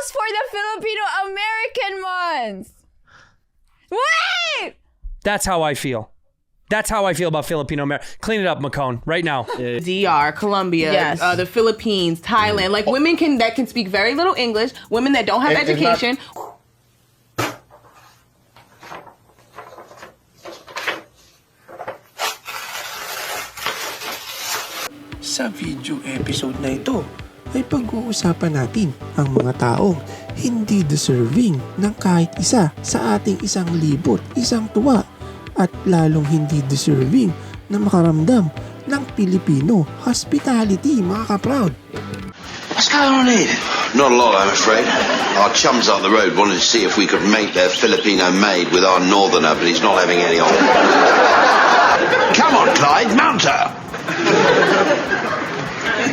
goes for the Filipino American ones. Wait! That's how I feel. That's how I feel about Filipino American. Clean it up, Macone, right now. DR, Colombia, Yes. uh, the Philippines, Thailand, like women can that can speak very little English, women that don't have It- it's not- education. Sa video episode na ito ay pag-uusapan natin ang mga taong hindi deserving ng kahit isa sa ating isang libot, isang tuwa at lalong hindi deserving na makaramdam ng Pilipino hospitality mga ka-proud. What's going on here? Not a lot, I'm afraid. Our chums up the road wanted to see if we could make their Filipino maid with our northerner, but he's not having any on. Come on, Clyde, mount her.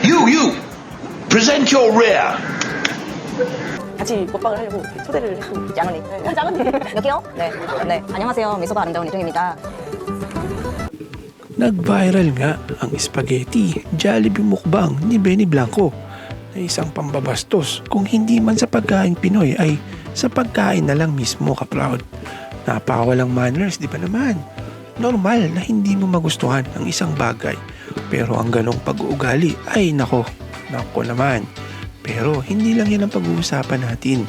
You, you, present your rear. 같이 먹방을 하려고 초대를 했고 양언니 양언니 여기요? 네, 네 안녕하세요 미소바 아름다운 이정입니다 Nag-viral nga ang spaghetti Jollibee mukbang ni Benny Blanco na isang pambabastos kung hindi man sa pagkain Pinoy ay sa pagkain na lang mismo ka-proud. Napakawalang manners, di ba naman? Normal na hindi mo magustuhan ang isang bagay pero ang ganong pag-uugali ay nako, nako naman. Pero hindi lang yan ang pag-uusapan natin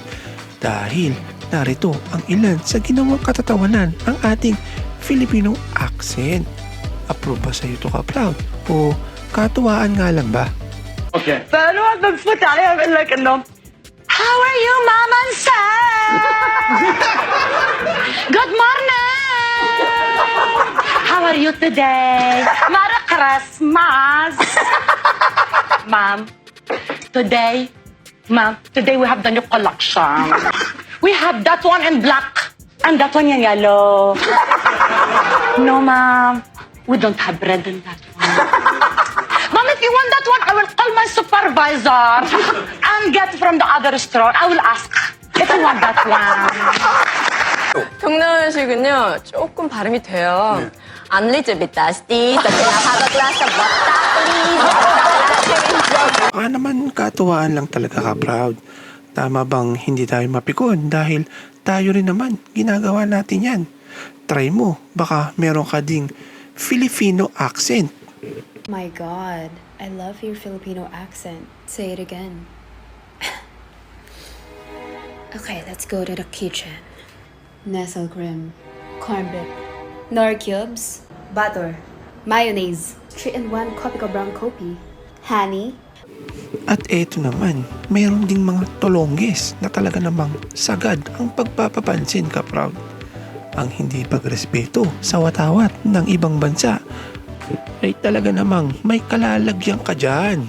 dahil narito ang ilan sa ginawang katatawanan ang ating Filipino accent. Approve ba sa'yo to ka-proud? O katuwaan nga lang ba? Pero nag-foot tayo like ano How are you, Mom and Sam? Good morning! How are you today? Merry Christmas! Ma'am, today, ma'am, today we have the new collection. We have that one in black and that one in yellow. No, ma'am, we don't have red in that one. Ma'am, if you want that one, I will call my supervisor and get from the other store. I will ask if you want that one. 경남식은요 조금 발음이 돼요. A little bit dusty, but then I have a glass of water, please. Baka naman katuwaan lang talaga ka-proud. Tama bang hindi tayo mapikon dahil tayo rin naman ginagawa natin yan. Try mo, baka meron ka ding Filipino accent. My god, I love your Filipino accent. Say it again. okay, let's go to the kitchen. Nestle cream, corn bit, nor cubes, butter, mayonnaise, 3-in-1 Copico brown coffee, honey, At eto naman, meron ding mga tolongges na talaga namang sagad ang pagpapapansin ka proud. Ang hindi pagrespeto sa watawat ng ibang bansa ay talaga namang may kalalagyan ka dyan.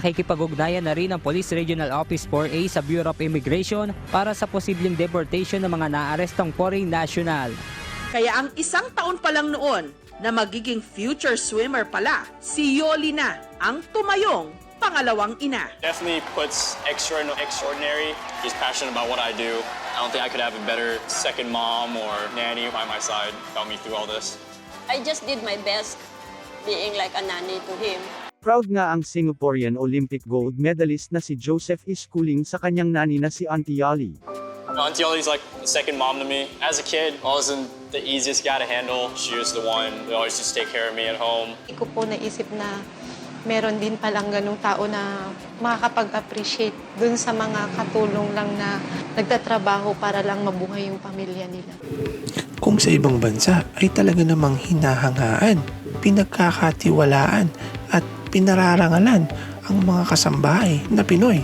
Nakikipag-ugnayan na rin ang Police Regional Office 4A sa Bureau of Immigration para sa posibleng deportation ng mga naarestong foreign national. Kaya ang isang taon pa lang noon na magiging future swimmer pala, si Yoli na ang tumayong pangalawang ina. Definitely puts extra extraordinary. He's passionate about what I do. I don't think I could have a better second mom or nanny by my side. Help me through all this. I just did my best being like a nanny to him. Proud nga ang Singaporean Olympic gold medalist na si Joseph Iskuling sa kanyang nani na si Auntie Yali. Auntie Ollie's like a second mom to me. As a kid, I wasn't the easiest guy to handle. She was the one that always to take care of me at home. Hindi ko po naisip na meron din palang ganong tao na makakapag-appreciate dun sa mga katulong lang na nagtatrabaho para lang mabuhay yung pamilya nila. Kung sa ibang bansa ay talaga namang hinahangaan, pinagkakatiwalaan at pinararangalan ang mga kasambahay na Pinoy.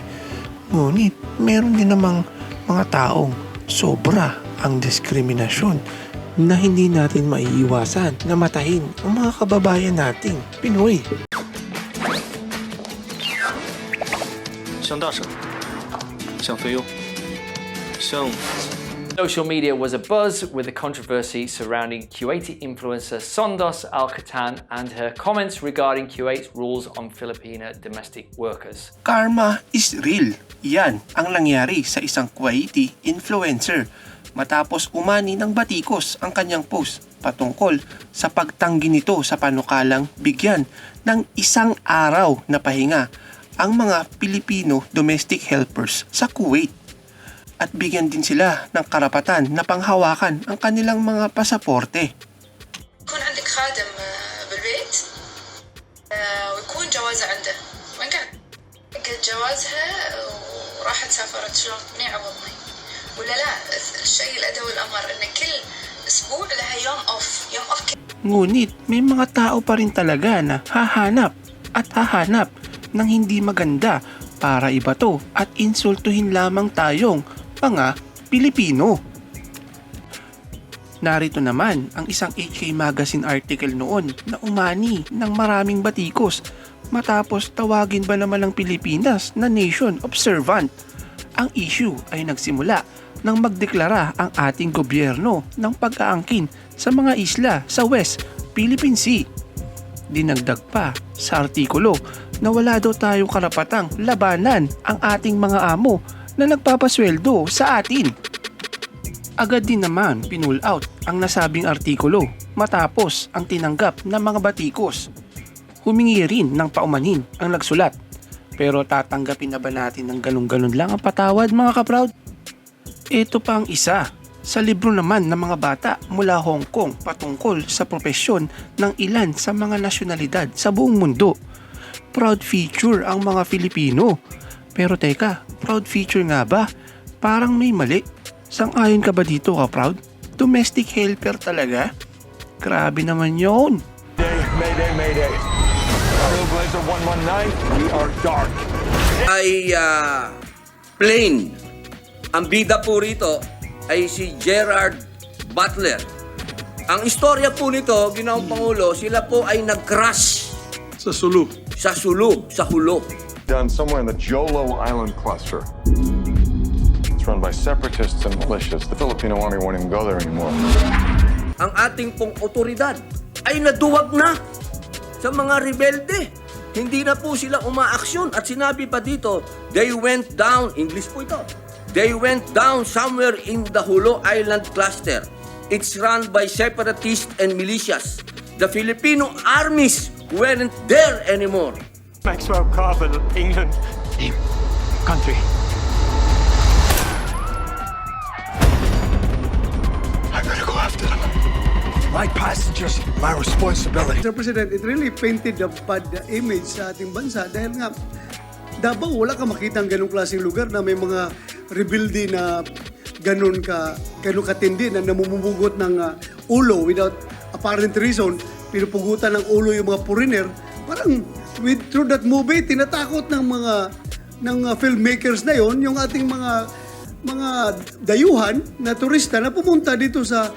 Ngunit meron din namang mga taong sobra ang diskriminasyon na hindi natin maiiwasan na matahin ang mga kababayan nating Pinoy. Siyang daso. Siyang tuyo. Siyang Social media was abuzz with the controversy surrounding Kuwaiti influencer Sondos Al Khatan and her comments regarding Kuwait's rules on Filipino domestic workers. Karma is real. Yan ang nangyari sa isang Kuwaiti influencer matapos umani ng batikos ang kanyang post patungkol sa pagtanggi nito sa panukalang bigyan ng isang araw na pahinga ang mga Pilipino domestic helpers sa Kuwait at bigyan din sila ng karapatan na panghawakan ang kanilang mga pasaporte. يكون عندك خادم آه، بالبيت آه، ويكون جوازه عنده وين كان؟ قد جوازها وراحت سافرت شلون منيعة والله ولا لا الشيء الأدى والأمر إن كل أسبوع لها يوم أوف يوم أوف Ngunit may mga tao pa rin talaga na hahanap at hahanap ng hindi maganda para ibato at insultuhin lamang tayong mga Pilipino. Narito naman ang isang HK Magazine article noon na umani ng maraming batikos matapos tawagin ba naman ng Pilipinas na nation observant. Ang issue ay nagsimula nang magdeklara ang ating gobyerno ng pag-aangkin sa mga isla sa West Philippine Sea. Dinagdag pa sa artikulo na wala daw tayong karapatang labanan ang ating mga amo na nagpapasweldo sa atin. Agad din naman pinull out ang nasabing artikulo matapos ang tinanggap ng mga batikos. Humingi rin ng paumanhin ang nagsulat. Pero tatanggapin na ba natin ng ganun-ganun lang ang patawad mga kaproud? Ito pa ang isa. Sa libro naman ng mga bata mula Hong Kong patungkol sa propesyon ng ilan sa mga nasyonalidad sa buong mundo. Proud feature ang mga Filipino. Pero teka, proud feature nga ba? Parang may mali. Sang-ayon ka ba dito ka proud? Domestic helper talaga? Grabe naman yon. Mayday, mayday. Trailblazer 119, we are dark. ay ah, plain. Ang bida po rito ay si Gerard Butler. Ang istorya po nito, ginawang Pangulo, sila po ay nag-crash. Sa Sulu. Sa Sulu, sa Hulo. Done somewhere in the Jolo Island cluster. It's run by separatists and militias. The Filipino army won't even go there anymore. Ang ating pong otoridad ay naduwag na sa mga rebelde. Hindi na po sila umaaksyon at sinabi pa dito, they went down, English po ito, they went down somewhere in the Hulo Island cluster. It's run by separatists and militias. The Filipino armies weren't there anymore. Maxwell Carbon, England. Country. I gotta go after them. My passengers, my responsibility. Mr. President, it really painted a bad image sa ating bansa dahil nga Davao, wala ka makita ang ganong klaseng lugar na may mga rebelde na ganon ka, ganon katindi na namumugot ng uh, ulo without apparent reason, pinupugutan ng ulo yung mga foreigner. Parang with, through that movie, tinatakot ng mga ng uh, filmmakers na yon yung ating mga mga dayuhan na turista na pumunta dito sa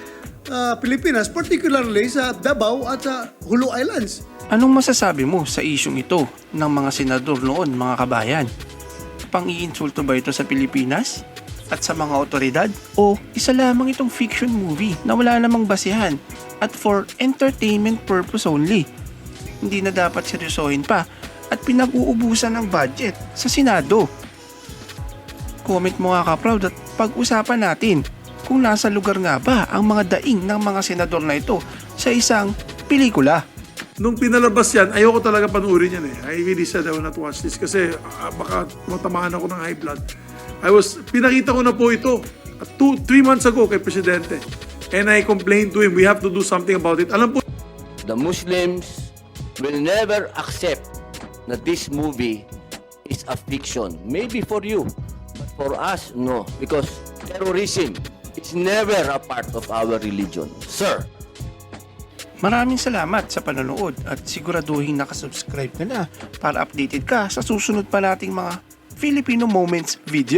uh, Pilipinas, particularly sa Davao at sa Hulu Islands. Anong masasabi mo sa isyong ito ng mga senador noon mga kabayan? Pang-iinsulto ba ito sa Pilipinas? At sa mga otoridad? O isa lamang itong fiction movie na wala namang basihan at for entertainment purpose only? Hindi na dapat seryosohin pa at pinag-uubusan ng budget sa Senado. Comment mo nga ka-proud at pag-usapan natin kung nasa lugar nga ba ang mga daing ng mga senador na ito sa isang pelikula. Nung pinalabas yan, ayoko talaga panuorin yan eh. I really said I will not watch this kasi ah, baka matamaan ako ng high blood. I was, pinakita ko na po ito uh, two, three months ago kay Presidente. And I complained to him, we have to do something about it. Alam po, The Muslims will never accept that this movie is a fiction. Maybe for you, but for us, no. Because terrorism is never a part of our religion. Sir, Maraming salamat sa panonood at siguraduhin nakasubscribe ka na para updated ka sa susunod pa nating mga Filipino Moments video.